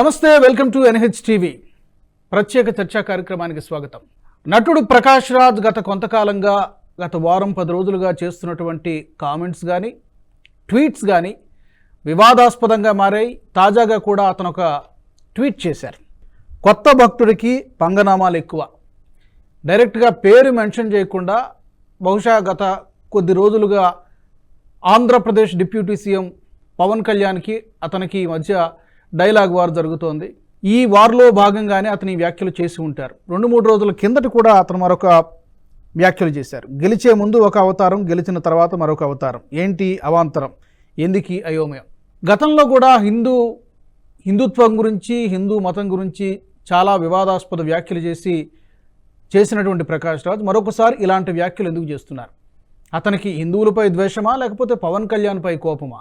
నమస్తే welcome to NH TV ప్రత్యేక చర్చా కార్యక్రమానికి స్వాగతం. నటుడు ప్రకాష్ రాజ్ గత కొంతకాలంగా గత వారం పది రోజులుగా చేస్తున్నటువంటి కామెంట్స్ కానీ ట్వీట్స్ కానీ వివాదాస్పదంగా మారాయి. తాజాగా కూడా అతను ఒక ట్వీట్ చేశారు. కొత్త భక్తుడికి పంగనామాలు ఎక్కువ. డైరెక్ట్గా పేరు మెన్షన్ చేయకుండా బహుశా గత కొద్ది రోజులుగా ఆంధ్రప్రదేశ్ డిప్యూటీ సీఎం పవన్ కళ్యాణ్కి అతనికి ఈ మధ్య డైలాగ్ వార్ జరుగుతోంది. ఈ వార్లో భాగంగానే అతని వ్యాఖ్యలు చేసి ఉంటారు. రెండు మూడు రోజుల కిందట కూడా అతను మరొక వ్యాఖ్యలు చేశారు. గెలిచే ముందు ఒక అవతారం గెలిచిన తర్వాత మరొక అవతారం. ఏంటి అవాంతరం? ఎందుకు అయోమయం? గతంలో కూడా హిందూ హిందుత్వం గురించి హిందూ మతం గురించి చాలా వివాదాస్పద వ్యాఖ్యలు చేసి చేసినటువంటి ప్రకాష్ రాజ్ మరొకసారి ఇలాంటి వ్యాఖ్యలు ఎందుకు చేస్తున్నారు? అతనికి హిందువులపై ద్వేషమా లేకపోతే పవన్ కళ్యాణ్పై కోపమా?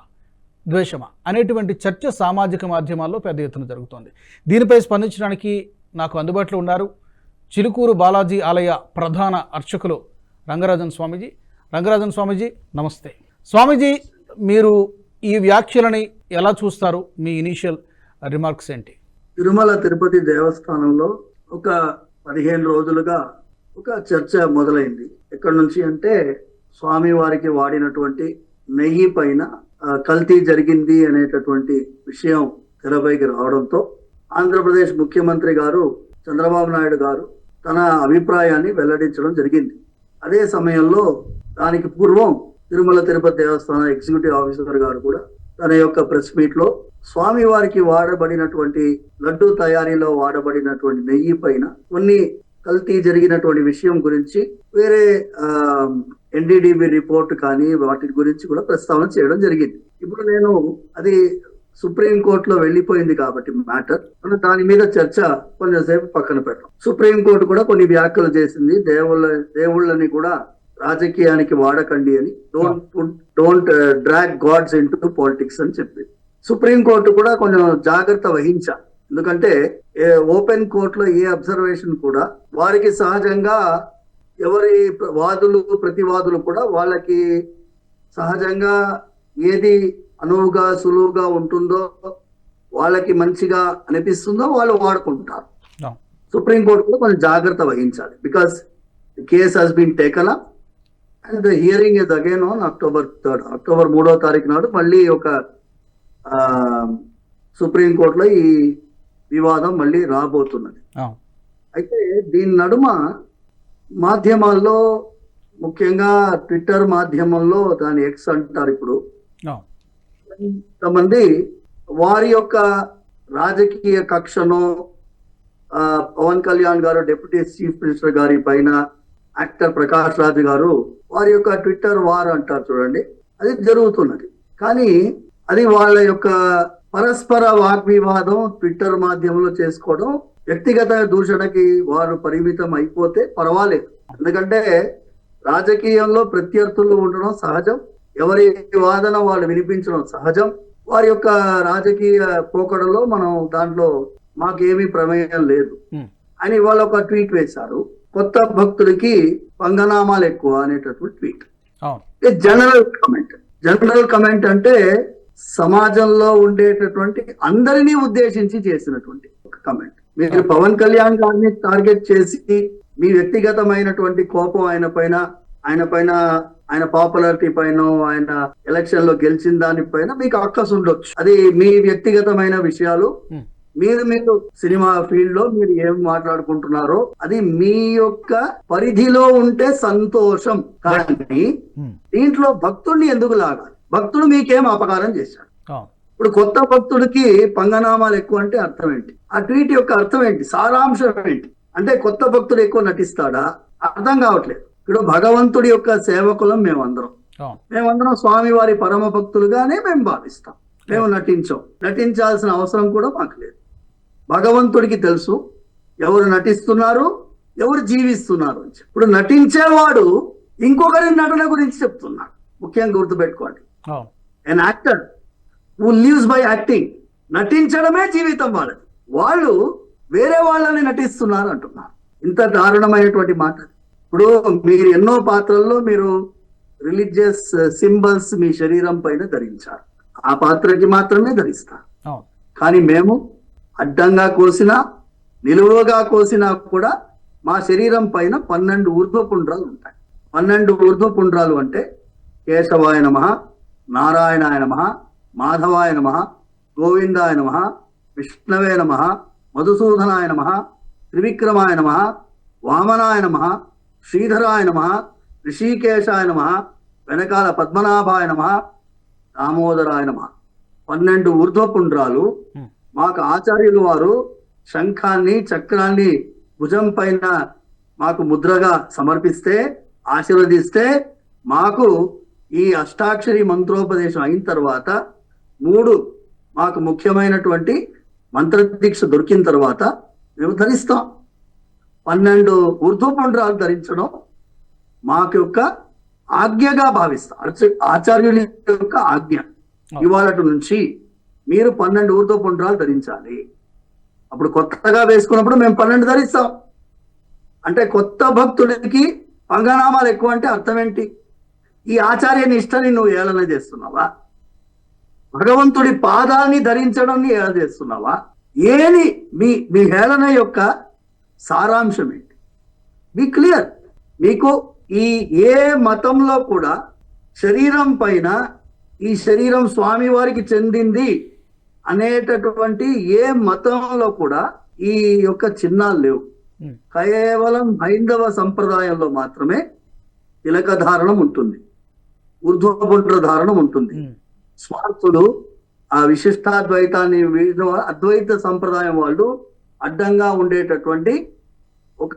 ద్వేషమా? అనేటువంటి చర్చ సామాజిక మాధ్యమాల్లో పెద్ద ఎత్తున జరుగుతోంది. దీనిపై స్పందించడానికి నాకు అందుబాటులో ఉన్నారు చిలుకూరు బాలాజీ ఆలయ ప్రధాన అర్చకులు రంగరాజన్ స్వామీజీ. రంగరాజన్ స్వామీజీ నమస్తే. స్వామీజీ మీరు ఈ వ్యాఖ్యలని ఎలా చూస్తారు? మీ ఇనీషియల్ రిమార్క్స్ ఏంటి? తిరుమల తిరుపతి దేవస్థానంలో ఒక పదిహేను రోజులుగా ఒక చర్చ మొదలైంది. ఎక్కడి నుంచి అంటే స్వామి వారికి వాడినటువంటి నెయ్యి పైన కల్తీ జరిగింది అనేటటువంటి విషయం తెరపైకి రావడంతో ఆంధ్రప్రదేశ్ ముఖ్యమంత్రి గారు చంద్రబాబు నాయుడు గారు తన అభిప్రాయాన్ని వెల్లడించడం జరిగింది. అదే సమయంలో దానికి పూర్వం తిరుమల తిరుపతి దేవస్థానం ఎగ్జిక్యూటివ్ ఆఫీసర్ గారు కూడా తన యొక్క ప్రెస్ మీట్లో స్వామి వారికి వాడబడినటువంటి లడ్డు తయారీలో వాడబడినటువంటి నెయ్యి పైన కొన్ని కల్తీ జరిగినటువంటి విషయం గురించి వేరే ఎన్డీడీబీ రిపోర్ట్ కానీ వాటి గురించి కూడా ప్రస్తావన చేయడం జరిగింది. ఇప్పుడు నేను అది సుప్రీం కోర్టులో వెళ్ళిపోయింది కాబట్టి మ్యాటర్. మనం దాని మీద చర్చ కొంచెంసేపు పక్కన పెట్టాం సుప్రీం కోర్టు కూడా కొన్ని వ్యాఖ్యలు చేసింది. దేవుళ్ళ దేవుళ్ళని కూడా రాజకీయానికి వాడకండి అని. Don't don't drag gods into politics అని చెప్పింది సుప్రీం కోర్టు కూడా కొంచెం జాగ్రత్త వహించా. ఎందుకంటే ఓపెన్ కోర్టులో ఏ అబ్జర్వేషన్ కూడా వారికి సహజంగా ఎవరి వాదులు ప్రతివాదులు కూడా వాళ్ళకి సహజంగా ఏది అనువుగా సులువుగా ఉంటుందో వాళ్ళకి మంచిగా అనిపిస్తుందో వాళ్ళు వాడుకుంటారు. No. సుప్రీం కోర్టు కూడా కొంచెం జాగ్రత్త వహించాలి. Because case has been taken up and the hearing is again on October third October మూడో తారీఖు నాడు మళ్ళీ ఒక సుప్రీం కోర్టులో ఈ వివాదం మళ్ళీ రాబోతున్నది. అయితే దీని నడుమ మాధ్యమాల్లో ముఖ్యంగా ట్విట్టర్ మాధ్యమంలో దాని ఎక్స్ అంటారు ఇప్పుడు. కొంతమంది వారి యొక్క రాజకీయ కక్షను పవన్ కళ్యాణ్ గారు డిప్యూటీ చీఫ్ మినిస్టర్ గారి పైన యాక్టర్ ప్రకాష్ రాజ్ గారు వారి యొక్క ట్విట్టర్ వార్ అంటారు చూడండి. అది జరుగుతున్నది. కానీ అది వాళ్ళ యొక్క పరస్పర వాగ్వివాదం ట్విట్టర్ మాధ్యమంలో చేసుకోవడం వ్యక్తిగత దూషణకి వారు పరిమితం అయిపోతే పర్వాలేదు. ఎందుకంటే రాజకీయంలో ప్రత్యర్థులు ఉండడం సహజం ఎవరి వాదన వాళ్ళు వినిపించడం సహజం. వారి యొక్క రాజకీయ పోకడలో మనం దాంట్లో మాకేమీ ప్రమేయం లేదు. అని వాళ్ళు ఒక ట్వీట్ వేశారు. కొత్త భక్తుడికి పంగనామాలు ఎక్కువ అనేటటువంటి tweet. General comment. General comment అంటే సమాజంలో ఉండేటటువంటి అందరినీ ఉద్దేశించి చేసినటువంటి ఒక కమెంట్. మీరు పవన్ కళ్యాణ్ గారిని టార్గెట్ చేసి మీ వ్యక్తిగతమైనటువంటి కోపం ఆయన పైన ఆయన పైన ఆయన పాపులారిటీ పైన ఆయన ఎలక్షన్లో గెలిచిన దానిపైన మీకు అక్కసు ఉండొచ్చు. అది మీ వ్యక్తిగతమైన విషయాలు. మీరు మీరు సినిమా ఫీల్డ్లో మీరు ఏం మాట్లాడుకుంటున్నారో అది మీ యొక్క పరిధిలో ఉంటే సంతోషం. కానీ దీంట్లో భక్తుడిని ఎందుకు లాగాలి? భక్తుడు మీకేం అపకారం చేశాడు? ఇప్పుడు కొత్త భక్తుడికి పంగనామాలు ఎక్కువ అంటే అర్థం ఏంటి? ఆ ట్వీట్ యొక్క అర్థం ఏంటి? సారాంశం ఏంటి? అంటే కొత్త భక్తుడు ఎక్కువ నటిస్తాడా? అర్థం కావట్లేదు. ఇప్పుడు భగవంతుడి యొక్క సేవకులం మేమందరం. మేమందరం స్వామి వారి పరమ భక్తులుగానే మేము భావిస్తాం. మేము నటించాం. నటించాల్సిన అవసరం కూడా మాకు లేదు. భగవంతుడికి తెలుసు ఎవరు నటిస్తున్నారు ఎవరు జీవిస్తున్నారు అని. ఇప్పుడు నటించేవాడు ఇంకొకరి నటన గురించి చెప్తున్నాడు. ముఖ్యంగా గుర్తుపెట్టుకోండి. An actor who lives by acting నటించడమే జీవితం వాళ్ళది. వాళ్ళు వేరే వాళ్ళని నటిస్తున్నారు అంటున్నారు. ఇంత దారుణమైనటువంటి మాట. ఇప్పుడు మీరు ఎన్నో పాత్రల్లో మీరు రిలీజియస్ సింబల్స్ మీ శరీరం పైన ధరించారు. ఆ పాత్రకి మాత్రమే ధరిస్తారు. కానీ మేము అడ్డంగా కోసినా నిలువుగా కోసినా కూడా మా శరీరం పైన పన్నెండు ఊర్ధ్వపుండ్రాలు ఉంటాయి. పన్నెండు ఊర్ధ్వపుండ్రాలు అంటే కేశవాయ నమ నారాయణాయ నమ మాధవాయ నమ గోవిందాయ నమ విష్ణవే నమ మధుసూదనాయ నమ త్రివిక్రమాయ నమ వామనాయ నమ శ్రీధరాయ నమ ఋషికేశాయ నమ వెనకాల పద్మనాభాయ నమ దామోదరాయ నమ పన్నెండు ఊర్ధ్వపుండ్రాలు. మాకు ఆచార్యులు వారు శంఖాన్ని చక్రాన్ని భుజం పైన మాకు ముద్రగా సమర్పిస్తే ఆశీర్వదిస్తే మాకు ఈ అష్టాక్షరి మంత్రోపదేశం అయిన తర్వాత మూడు మాకు ముఖ్యమైనటువంటి మంత్రదీక్ష దొరికిన తర్వాత మేము ధరిస్తాం. పన్నెండు ఊర్ధ్వపుండ్రాలు ధరించడం మాకు యొక్క ఆజ్ఞగా భావిస్తాం. ఆచ- ఆచార్యుని యొక్క ఆజ్ఞ. ఇవాళ నుంచి మీరు పన్నెండు ఊర్ధ్వపుండ్రాలు ధరించాలి. అప్పుడు కొత్తగా వేసుకున్నప్పుడు మేము పన్నెండు ధరిస్తాం. అంటే కొత్త భక్తుడికి పంగనామాలు ఎక్కువ అంటే అర్థం ఏంటి? ఈ ఆచార్య నిష్టని నువ్వు ఏళన చేస్తున్నావా? భగవంతుడి పాదాన్ని ధరించడం ఏళన చేస్తున్నావా? ఏని మీ మీ హేళన యొక్క సారాంశం ఏంటి? Be clear. మీకు ఈ ఏ మతంలో కూడా శరీరం పైన ఈ శరీరం స్వామి వారికి చెందింది అనేటటువంటి ఏ మతంలో కూడా ఈ యొక్క చిహ్నాలు లేవు. కేవలం హైందవ సంప్రదాయంలో మాత్రమే తిలక ధారణం ఉంటుంది. ఊర్ధ్వపుండ్ర ధారణం ఉంటుంది స్వార్థులు ఆ విశిష్టాద్వైతాన్ని వీడిన అద్వైత సంప్రదాయం వాళ్ళు అడ్డంగా ఉండేటటువంటి ఒక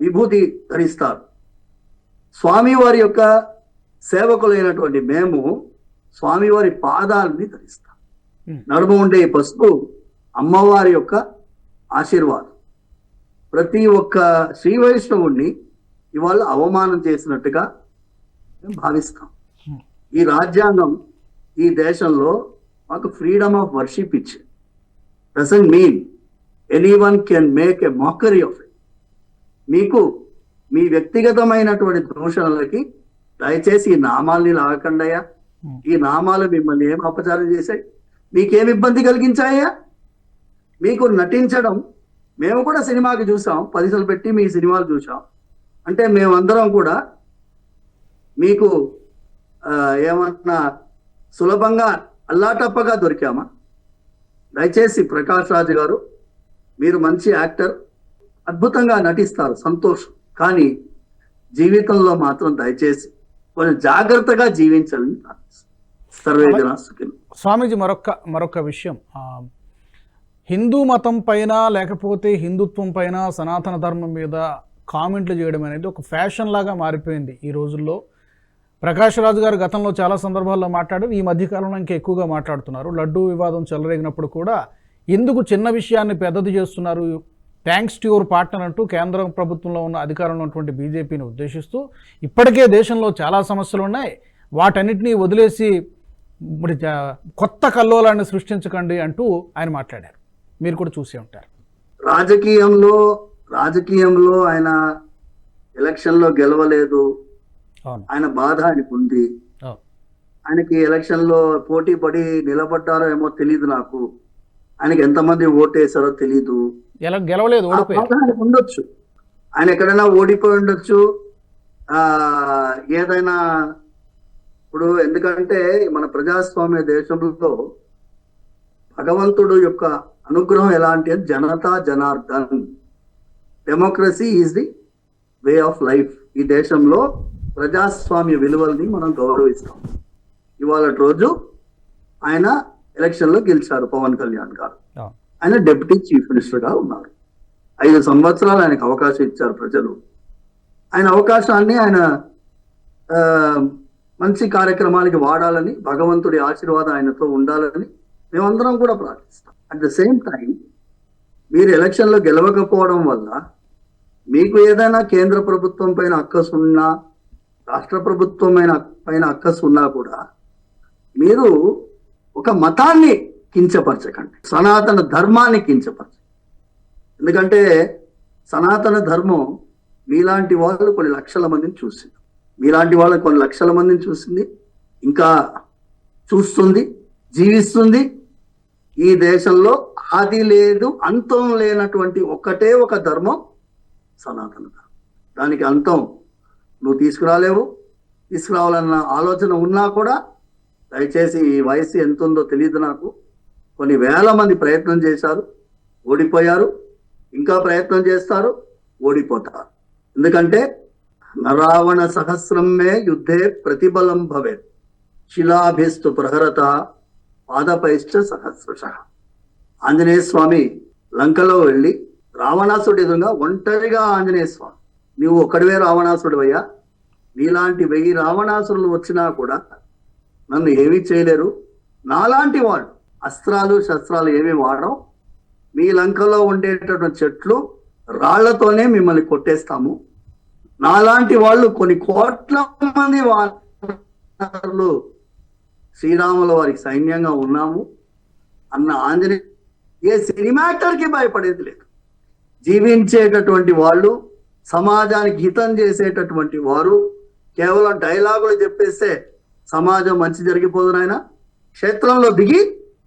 విభూతి ధరిస్తారు స్వామివారి యొక్క సేవకులైనటువంటి మేము స్వామివారి పాదాలని ధరిస్తాం. నడుమ ఉండే పసుపు అమ్మవారి యొక్క ఆశీర్వాదం ప్రతి ఒక్క శ్రీ వైష్ణవుణ్ణి ఇవాళ అవమానం చేసినట్టుగా మేము భావిస్తాం. ఈ రాజ్యాంగం ఈ దేశంలో మాకు ఫ్రీడమ్ ఆఫ్ వర్షిప్ ఇచ్చి doesn't mean any one can make a mockery of it మీకు మీ వ్యక్తిగతమైనటువంటి దూషణలకి దయచేసి ఈ నామాల్ని లాగకండయ్యా. ఈ నామాలు మిమ్మల్ని ఏం అపచారం చేశాయి? మీకేం ఇబ్బంది కలిగించాయా మీకు నటించడం మేము కూడా సినిమాకి చూసాం పదిసలు పెట్టి మీ సినిమాలు చూసాం. అంటే మేమందరం కూడా మీకు ఏమన్నా సులభంగా అల్లాటప్పగా దొరికామా? దయచేసి ప్రకాష్ రాజు గారు మీరు మంచి యాక్టర్ అద్భుతంగా నటిస్తారు సంతోషం. కానీ జీవితంలో మాత్రం దయచేసి కొంచెం జాగ్రత్తగా జీవించాలని ప్రార్థిస్తున్నాను. స్వామీజీ మరొక మరొక విషయం. హిందూ మతం పైన లేకపోతే హిందుత్వం పైన సనాతన ధర్మం మీద కామెంట్లు చేయడం అనేది ఒక ఫ్యాషన్ లాగా మారిపోయింది ఈ రోజుల్లో. ప్రకాష్ రాజు గారు గతంలో చాలా సందర్భాల్లో మాట్లాడారు. ఈ మధ్యకాలంలో ఇంకా ఎక్కువగా మాట్లాడుతున్నారు. లడ్డూ వివాదం చెలరేగినప్పుడు కూడా ఎందుకు చిన్న విషయాన్ని పెద్దది చేస్తున్నారు? థ్యాంక్స్ టు యువర్ పార్ట్నర్ అంటూ కేంద్ర ప్రభుత్వంలో ఉన్న అధికారంలో ఉన్నటువంటి బీజేపీని ఉద్దేశిస్తూ ఇప్పటికే దేశంలో చాలా సమస్యలు ఉన్నాయి. వాటన్నిటినీ వదిలేసి ఇప్పుడు కొత్త కల్లోలాన్ని సృష్టించకండి అంటూ ఆయన మాట్లాడారు. మీరు కూడా చూసే ఉంటారు. రాజకీయంలో రాజకీయంలో ఆయన ఎలక్షన్లో గెలవలేదు. ఆయన బాధ ఆయనకు ఉంది. ఆయనకి ఎలక్షన్లో పోటీ పడి నిలబడ్డారో ఏమో తెలియదు నాకు. ఆయనకి ఎంతమంది ఓటేశారో ఎలా గెలవలేదు ఆయనకు ఉండొచ్చు. ఆయన ఎక్కడైనా ఓడిపోయి ఉండొచ్చు. ఆ ఏదైనా ఇప్పుడు ఎందుకంటే మన ప్రజాస్వామ్య దేశంలో భగవంతుడు యొక్క అనుగ్రహం ఎలాంటి అంటే జనతా Janardhan. Democracy is the way of life ఈ దేశంలో ప్రజాస్వామ్య విలువల్ని మనం గౌరవిస్తాం. ఇవాళ రోజు ఆయన ఎలక్షన్లో గెలిచారు పవన్ కళ్యాణ్ గారు. ఆయన డిప్యూటీ చీఫ్ మినిస్టర్గా ఉన్నారు. ఐదు సంవత్సరాలు ఆయనకు అవకాశం ఇచ్చారు ప్రజలు. ఆయన అవకాశాన్ని ఆయన మంచి కార్యక్రమాలకి వాడాలని భగవంతుడి ఆశీర్వాదం ఆయనతో ఉండాలని మేమందరం కూడా ప్రార్థిస్తాం. అట్ ద సేమ్ టైం మీరు ఎలక్షన్లో గెలవకపోవడం వల్ల మీకు ఏదైనా కేంద్ర ప్రభుత్వం పైన అక్కసు ఉన్నా రాష్ట్ర ప్రభుత్వం పైన పైన అక్కసు ఉన్నా కూడా మీరు ఒక మతాన్ని కించపరచకండి. సనాతన ధర్మాన్ని కించపరచండి. ఎందుకంటే సనాతన ధర్మం మీలాంటి వాళ్ళు కొన్ని లక్షల మందిని చూసింది. మీలాంటి వాళ్ళు కొన్ని లక్షల మందిని చూసింది. ఇంకా చూస్తుంది జీవిస్తుంది. ఈ దేశంలో ఆది లేదు అంతం లేనటువంటి ఒకటే ఒక ధర్మం సనాతన ధర్మం. దానికి అంతం నువ్వు తీసుకురాలేవు. తీసుకురావాలన్న ఆలోచన ఉన్నా కూడా దయచేసి ఈ వయసు ఎంత ఉందో తెలియదు నాకు. కొన్ని వేల మంది ప్రయత్నం చేశారు ఓడిపోయారు ఇంకా ప్రయత్నం చేస్తారు ఓడిపోతారు. ఎందుకంటే నరావణ సహస్రమే యుద్ధే ప్రతిబలం భవేత్. శిలాభిస్తు ప్రహరత పాదపైశ్చ సహస్రశ. ఆంజనేయ స్వామి లంకలో వెళ్ళి రావణాసుడి ఎదురుగా ఒంటరిగా ఆంజనేయ స్వామి నువ్వు ఒక్కడివే రావణాసుడు అయ్యా నీలాంటి వెయ్యి రావణాసురులు వచ్చినా కూడా నన్ను ఏమీ చేయలేరు. నాలాంటి వాడు అస్త్రాలు శస్త్రాలు ఏమీ వాడడం మీ లంకలో ఉండేటటువంటి చెట్లు రాళ్ళతోనే మిమ్మల్ని కొట్టేస్తాము. నాలాంటి వాళ్ళు కొన్ని కోట్ల మంది వాళ్ళు శ్రీరాముల వారికి సైన్యంగా ఉన్నాము. అన్న ఆంజనేయ ఏ సినిమాటర్కి భయపడేది లేదు. జీవించేటటువంటి వాళ్ళు సమాజానికి హితం చేసేటటువంటి వారు కేవలం డైలాగులు చెప్పేస్తే సమాజం మంచి జరిగిపోదు నాయన. క్షేత్రంలో దిగి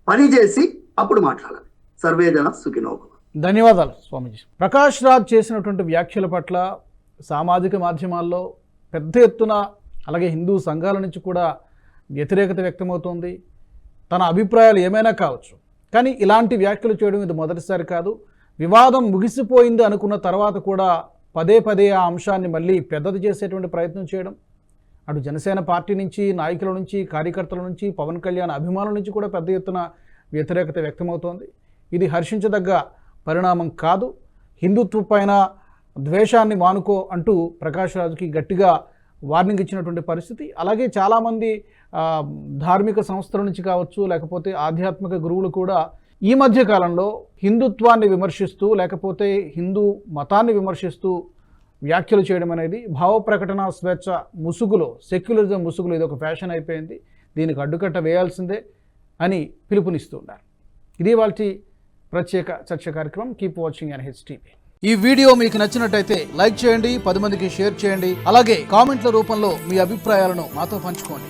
పని చేసి అప్పుడు మాట్లాడాలి. సర్వేజన సుఖినోభవ. ధన్యవాదాలు స్వామీజీ. ప్రకాష్ రాజ్ చేసినటువంటి వ్యాఖ్యల పట్ల సామాజిక మాధ్యమాల్లో పెద్ద ఎత్తున అలాగే హిందూ సంఘాల నుంచి కూడా వ్యతిరేకత వ్యక్తమవుతోంది. తన అభిప్రాయాలు ఏమైనా కావచ్చు. కానీ ఇలాంటి వ్యాఖ్యలు చేయడం ఇది మొదటిసారి కాదు. వివాదం ముగిసిపోయింది అనుకున్న తర్వాత కూడా పదే పదే ఆ అంశాన్ని మళ్ళీ పెద్దది చేసేటువంటి ప్రయత్నం చేయడం అటు జనసేన పార్టీ నుంచి నాయకుల నుంచి కార్యకర్తల నుంచి పవన్ కళ్యాణ్ అభిమానుల నుంచి కూడా పెద్ద ఎత్తున వ్యతిరేకత వ్యక్తమవుతోంది. ఇది హర్షించదగ్గ పరిణామం కాదు. హిందుత్వ పైన ద్వేషాన్ని మానుకో అంటూ ప్రకాష్ రాజుకి గట్టిగా వార్నింగ్ ఇచ్చినటువంటి పరిస్థితి. అలాగే చాలామంది ధార్మిక సంస్థల నుంచి కావచ్చు లేకపోతే ఆధ్యాత్మిక గురువులు కూడా ఈ మధ్య కాలంలో హిందుత్వాన్ని విమర్శిస్తూ లేకపోతే హిందూ మతాన్ని విమర్శిస్తూ వ్యాఖ్యలు చేయడం అనేది భావ ప్రకటన స్వేచ్ఛ ముసుగులో సెక్యులరిజం ముసుగులో ఇది ఒక ఫ్యాషన్ అయిపోయింది. దీనికి అడ్డుకట్ట వేయాల్సిందే అని పిలుపునిస్తున్నారు ఇది వాళ్ళ ప్రత్యేక చర్చ కార్యక్రమం. కీప్ వాచింగ్ అండ్ హెచ్టీవీ ఈ వీడియో మీకు నచ్చినట్టయితే లైక్ చేయండి పది మందికి షేర్ చేయండి. అలాగే కామెంట్ల రూపంలో మీ అభిప్రాయాలను మాతో పంచుకోండి.